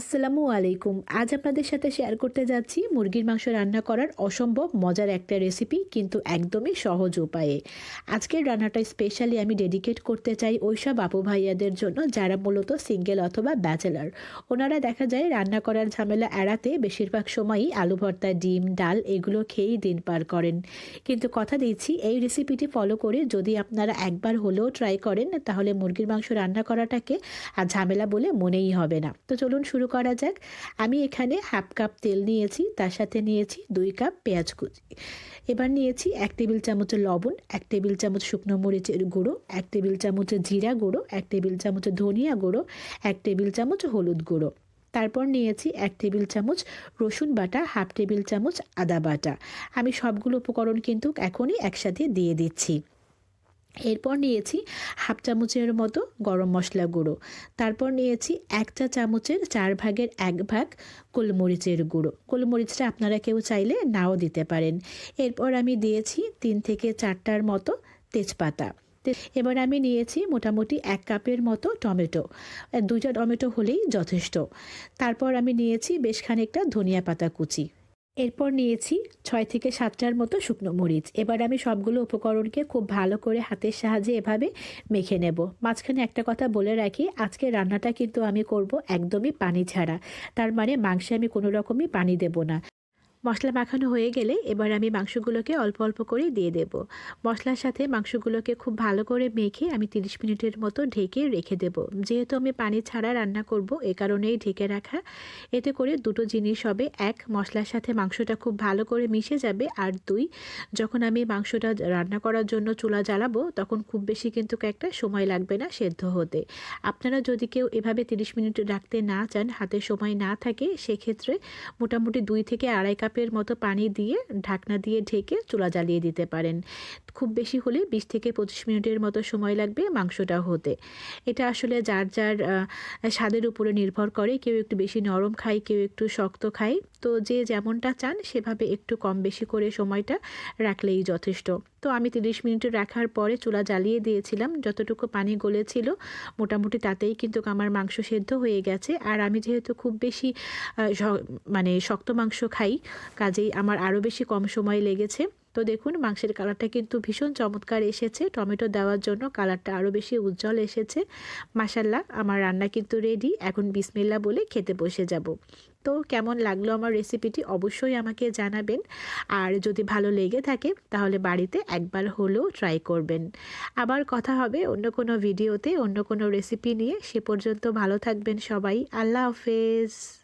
আসসালামু আলাইকুম। আজ আপনাদের সাথে শেয়ার করতে যাচ্ছি মুরগির মাংস রান্না করার অসম্ভব মজার একটা রেসিপি কিন্তু একদমই সহজ উপায়ে। আজকের রান্নাটা স্পেশালি আমি ডেডিকেট করতে চাই ওইসব আপু ভাইয়াদের জন্য, যারা মূলত সিঙ্গেল অথবা ব্যাচেলার ওনারা দেখা যায় রান্না করার ঝামেলা এড়াতে বেশিরভাগ সময়ই আলু ভর্তা, ডিম, ডাল এগুলো খেয়েই দিন পার করেন। কিন্তু কথা দিচ্ছি, এই রেসিপিটি ফলো করে যদি আপনারা একবার হলেও ট্রাই করেন, তাহলে মুরগির মাংস রান্না করাটাকে আর ঝামেলা বলে মনেই হবে না। তো চলুন শুরু করা যাক। আমি এখানে হাফ কাপ তেল নিয়েছি, তার সাথে নিয়েছি দুই কাপ পেঁয়াজ কুচি। এবার নিয়েছি এক টেবিল চামচ লবণ, এক টেবিল চামচ শুকনো মরিচের গুঁড়ো, এক টেবিল চামচ জিরা গুঁড়ো, এক টেবিল চামচ ধনিয়া গুঁড়ো, এক টেবিল চামচ হলুদ গুঁড়ো। তারপর নিয়েছি এক টেবিল চামচ রসুন বাটা, হাফ টেবিল চামচ আদা বাটা। আমি সবগুলো উপকরণ কিন্তু এখনই একসাথে দিয়ে দিচ্ছি। এরপর নিয়েছি হাফ চামচের মতো গরম মশলা গুঁড়ো। তারপর নিয়েছি এক চা চামচের চার ভাগের এক ভাগ গোলমরিচের গুঁড়ো। গোলমরিচটা আপনারা কেউ চাইলে নাও দিতে পারেন। এরপর আমি দিয়েছি তিন থেকে চারটার মতো তেজপাতা। এবার আমি নিয়েছি মোটামুটি এক কাপের মতো টমেটো। দুইটা টমেটো হলেই যথেষ্ট। তারপর আমি নিয়েছি বেশ খানিকটা ধনিয়া পাতা কুচি। এরপর নিয়েছি ছয় থেকে সাতটার মতো শুকনো মরিচ। এবার আমি সবগুলো উপকরণকে খুব ভালো করে হাতের সাহায্যে এভাবে মেখে নেব। মাঝখানে একটা কথা বলে রাখি, আজকে রান্নাটা কিন্তু আমি করব একদমই পানি ছাড়া। তার মানে মাংসে আমি কোনো রকমই পানি দেব না। মশলা মাখানো হয়ে গেলে এবার আমি মাংসগুলোকে অল্প অল্প করে দিয়ে দেব। মশলার সাথে মাংসগুলোকে খুব ভালো করে মেখে আমি 30 মিনিটের মতো ঢেকে রেখে দেব। যেহেতু আমি পানি ছাড়া রান্না করব, এ কারণেই ঢেকে রাখা। এতে করে দুটো জিনিস হবে। এক, মশলার সাথে মাংসটা খুব ভালো করে মিশে যাবে। আর দুই, যখন আমি মাংসটা রান্না করার জন্য চুলা জ্বালাবো, তখন খুব বেশি কিন্তু একটা সময় লাগবে না সেদ্ধ হতে। আপনারা যদি কেউ এভাবে 30 মিনিট রাখতে না চান, হাতে সময় না থাকে, সেক্ষেত্রে মোটামুটি দুই থেকে আড়াই কাপ কাপের মতো পানি দিয়ে ঢাকনা দিয়ে ঢেকে চুলা জ্বালিয়ে দিতে পারেন। খুব বেশি হলে বিশ থেকে পঁচিশ মিনিটের মতো সময় লাগবে মাংসটা হতে। এটা আসলে যার যার স্বাদের উপরে নির্ভর করে। কেউ একটু বেশি নরম খায়, কেউ একটু শক্ত খায়। তো যে যেমনটা চান সেভাবে একটু কম বেশি করে সময়টা রাখলেই যথেষ্ট। তো আমি তিরিশ মিনিট রাখার পরে চুলা জ্বালিয়ে দিয়েছিলাম, যতটুকু পানি গলেছিল মোটামুটি তাতেই কিন্তু আমার মাংস সেদ্ধ হয়ে গেছে। আর আমি যেহেতু খুব বেশি মানে শক্ত মাংস খাই, কাজেই আমার আরও বেশি কম সময় লেগেছে। তো দেখুন, মাংসের কালারটা কিন্তু ভীষণ চমৎকার এসেছে। টমেটো দেওয়ার জন্য কালারটা আরও বেশি উজ্জ্বল এসেছে। মাসাল্লাহ আমার রান্না কিন্তু রেডি এখন বিসমিল্লা বলে খেতে বসে যাব। তো কেমন লাগল আমার রেসিপিটি অবশ্যই আমাকে জানাবেন। আর যদি ভালো লেগে থাকে, তাহলে বাড়িতে একবার হলেও ট্রাই করবেন। আবার কথা হবে অন্য কোনো ভিডিওতে অন্য কোনো রেসিপি নিয়ে। সে পর্যন্ত ভালো থাকবেন সবাই। আল্লাহ হাফেজ।